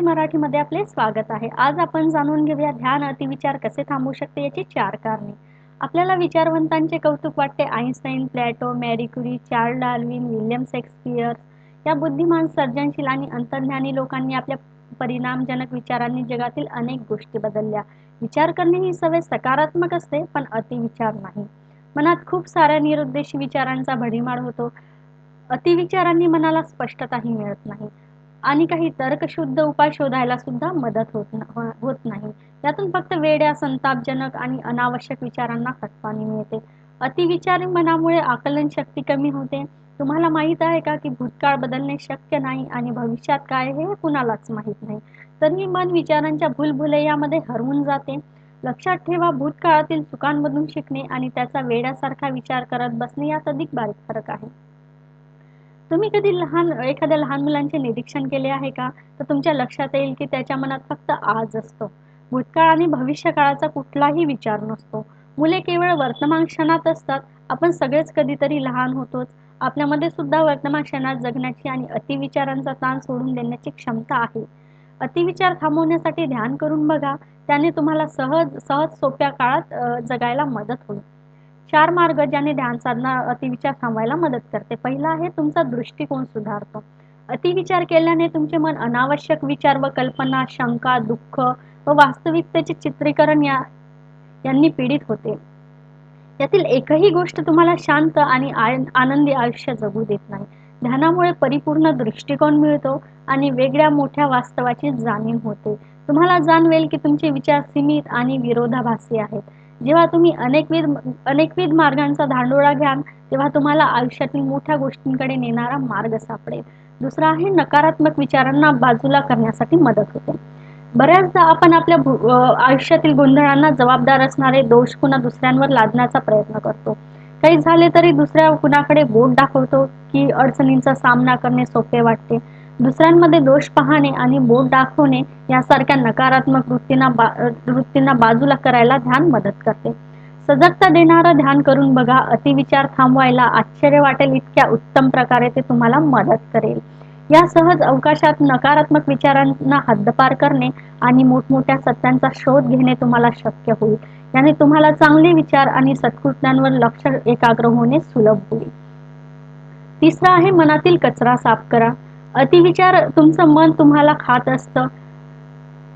C मराठीमध्ये आपले स्वागत आहे. आज आपण जाणून घेऊया ध्यान अतिविचार कसे थांबू शकते याची चार कारणे. आपल्याला विचारवंतांचे कौतुक वाटते. Einstein Plato Marie Curie Charles Darwin William Shakespeare. या बुद्धिमान सर्जनशील आणि अंतर्ज्ञानी लोकांनी आपल्या परिणामजनक विचारांनी जगातील अनेक गोष्टी बदलल्या. विचार करणे ही सवय सकारात्मक असते पण अतिविचार नाही. मनात खूप साऱ्या निरुद्देशी विचारांचा भडीमार होतो. अतिविचारांनी मनाला स्पष्टताही मिळत नाही. आणि काही तर्कशुद्ध उपाय शोधायला सुद्धा मदत होत हो-, होत नाही. त्यातून फक्त वेड्या संतापजनक आणि अनावश्यक विचारांना खतपाणी मिळते. अतिविचारी मनामुळे आकलन शक्ती कमी होते. तुम्हाला माहीत आहे का की भूतकाळ बदलणे शक्य नाही आणि भविष्यात काय हे कुणालाच माहीत नाही. तरी मन विचारांच्या भूलभुलैयामध्ये हरवून जाते. लक्षात ठेवा भूतकाळातील चुकांमधून शिकणे आणि त्याचा वेड्यासारखा विचार करत बसणे यात अधिक बारीक फरक आहे. तुम्ही कधी लहान एखाद्या लहान मुलांचे निरीक्षण केले आहे का? तर तुमच्या लक्षात येईल की त्याच्या मनात फक्त आज असतो. भूतकाळ आणि भविष्य काळाचा कुठलाही विचार नसतो. मुले केवळ वर्तमान क्षणात असतात. आपण सगळेच कधीतरी लहान होतोच. आपल्यामध्ये सुद्धा वर्तमान क्षणात जगण्याची आणि अतिविचारांचा ताण सोडून देण्याची क्षमता आहे. अतिविचार थांबवण्यासाठी ध्यान करून बघा. त्याने तुम्हाला सहज सहज सोप्या काळात जगायला मदत होईल. चार मार्ग ज्याने ध्यान साधना अतिविचार थांबवायला मदत करते. पहिला आहे तुमचा दृष्टिकोन सुधारतो. अतिविचार केल्याने तुमचे मन अनावश्यक विचार व कल्पना शंका दुःख व वास्तविकतेचे चित्रीकरण या यांनी पीडित होते. यातील एकही गोष्ट तुम्हाला शांत आणि आनंदी आयुष्य जगू देत नाही. ध्यानामुळे परिपूर्ण दृष्टिकोन मिळतो आणि वेगळ्या मोठ्या वास्तवाची जाणीव होते. तुम्हाला जाणवेल की तुमचे विचार सीमित आणि विरोधाभासी आहेत. जेव्हा तुम्ही अनेकविध अनेकविध मार्गांचा धांडोळा घ्याल तेव्हा तुम्हाला आयुष्यातील मोठ्या गोष्टींकडे नेणारा मार्ग सापडेल. दुसरा आहे नकारात्मक विचारांना बाजूला करण्यासाठी मदत होते. बऱ्याचदा आपण आपल्या आयुष्यातील गोंधळांना जबाबदार असणारे दोष पुन्हा दुसऱ्यांवर लादण्याचा प्रयत्न करतो. काही झाले तरी दुसऱ्या कुणाकडे बोट दाखवतो की अडचणींचा सामना करणे सोपे वाटते. दुसऱ्यांमध्ये दोष पाहणे आणि बोट दाखवणे यासारख्या नकारात्मक वृत्तींना बा वृत्तींना बाजूला करायला ध्यान मदत करते. सजगता देणारं ध्यान करून बघा अतिविचार थांबवायला आश्चर्य वाटेल इतक्या उत्तम प्रकारे ते तुम्हाला मदत करेल. या सहज अवकाशात नकारात्मक विचारांना हद्दपार करणे आणि मोठमोठ्या सत्यांचा शोध घेणे तुम्हाला शक्य होईल. याने तुम्हाला चांगले विचार आणि सत्कृत्यांवर लक्ष एकाग्र होणे सुलभ होईल. तिसरा आहे मनातील कचरा साफ करा. अतिविचार तुमचं मन तुम्हाला खात असतं.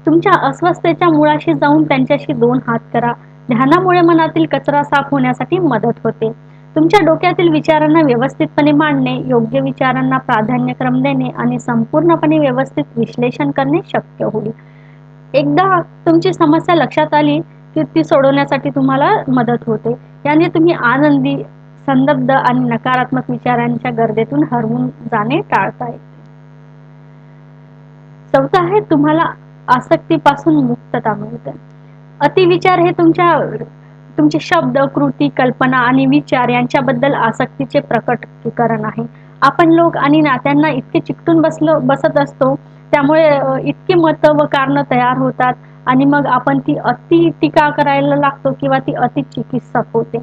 तुमच्या अस्वस्थतेच्या मुळाशी जाऊन त्यांच्याशी दोन हात करा. ध्यानामुळे मनातील कचरा साफ होण्यासाठी मदत होते. तुमच्या डोक्यातील विचारांना व्यवस्थितपणे मांडणे योग्य विचारांना प्राधान्यक्रम देणे आणि संपूर्णपणे व्यवस्थित विश्लेषण करणे शक्य होईल. एकदा तुमची समस्या लक्षात आली की ती सोडवण्यासाठी तुम्हाला मदत होते. याने तुम्ही आनंदी संदब्ध आणि नकारात्मक विचारांच्या गर्दीतून हरवून जाणे टाळता येते. चौथा आहे तुम्हाला आसक्तीपासून मुक्तता मिळते. अतिविचार हे तुमच्या तुमचे शब्द कृती कल्पना आणि विचार यांच्याबद्दल आसक्तीचे प्रकटीकरण आहे. आपण लोक आणि नात्यांना इतके चिकटून बसलो बसत असतो त्यामुळे इतकी मतं व कारणं तयार होतात आणि मग आपण ती अति टीका करायला लागतो किंवा ती अति चिकित्सक होते.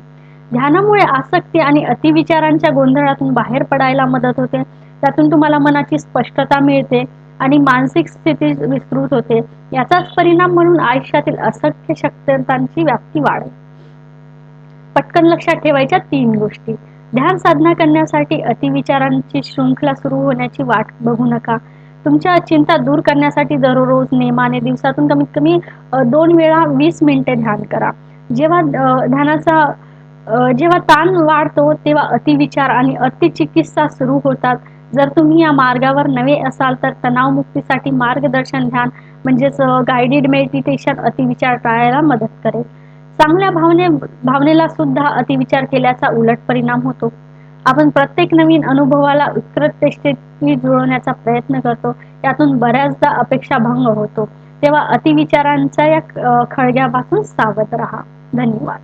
ध्यानामुळे आसक्ती आणि अतिविचारांच्या गोंधळातून बाहेर पडायला मदत होते. त्यातून तुम्हाला मनाची स्पष्टता मिळते. आणि मानसिक स्थिती विस्तृत होते. याचाच परिणाम म्हणून आयुष्यातील असंख्य शक्यतांची व्याप्ती वाढेल पटकन लक्षात ठेवायच्या तीन गोष्टी. ध्यान साधना करण्यासाठी अतिविचारांची शृंखला सुरू होण्याची वाट बघू नका. तुमच्या चिंता दूर करण्यासाठी दररोज नेमाने दिवसातून कमीत कमी दोन वेळा वीस मिनिटे ध्यान करा. जेव्हा ध्यानाचा जेव्हा ताण वाढतो तेव्हा अतिविचार आणि अतिचिकित्सा सुरू होतात. जर तुम्ही या मार्गावर नवे असाल तर तणावमुक्तीसाठी मार्गदर्शन ध्यान म्हणजेच गायडेड मेडिटेशन अतिविचार टाळायला मदत करेल. चांगल्या भावने भावनेला सुद्धा अतिविचार केल्याचा उलट परिणाम होतो. आपण प्रत्येक नवीन अनुभवाला उत्कृष्टतेशी जुळवण्याचा प्रयत्न करतो. यातून बऱ्याचदा अपेक्षा भंग होतो. तेव्हा अतिविचारांच्या या खळग्यापासून सावध राहा. धन्यवाद.